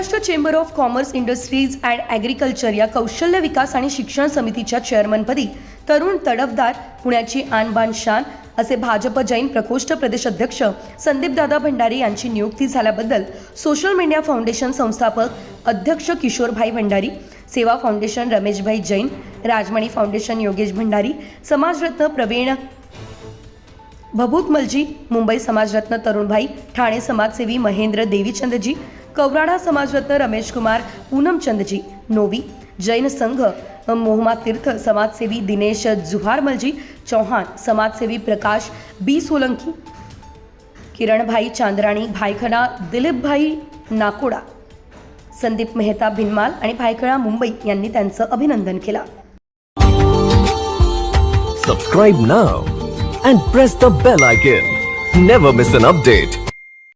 Chamber of commerce industries and agriculture या कौशल्य विकास आणि शिक्षण समितीच्या चेअरमनपदी तरुण तडफदार पुण्याची आणबाण शान असे भाजप जैन प्रकोष्ठ प्रदेश अध्यक्ष संदीपदादा भंडारी यांची नियुक्ती झाल्याबद्दल सोशल मीडिया फाउंडेशन संस्थापक अध्यक्ष किशोरभाई भंडारी सेवा फाउंडेशन रमेशभाई जैन राजमणी फाउंडेशन योगेश भंडारी समाजरत्न प्रवीण भभूतमलजी मुंबई समाजरत्न तरुणभाई ठाणे समाजसेवी महेंद्र देवीचंदजी कवराडा समाजरत्न रमेश कुमार पूनमचंदजी नोवी जैन संघ मोहमा तीर्थ समाजसेवी दिनेश जुहारमलजी चौहान समाजसेवी प्रकाश बी सोलंकी किरणभाई चांद्राणी भायखणा दिलीपभाई नाकोडा संदीप मेहता भिनमाल आणि भायखळा मुंबई यांनी त्यांचं अभिनंदन केलं Subscribe now and press the bell icon. Never miss an update.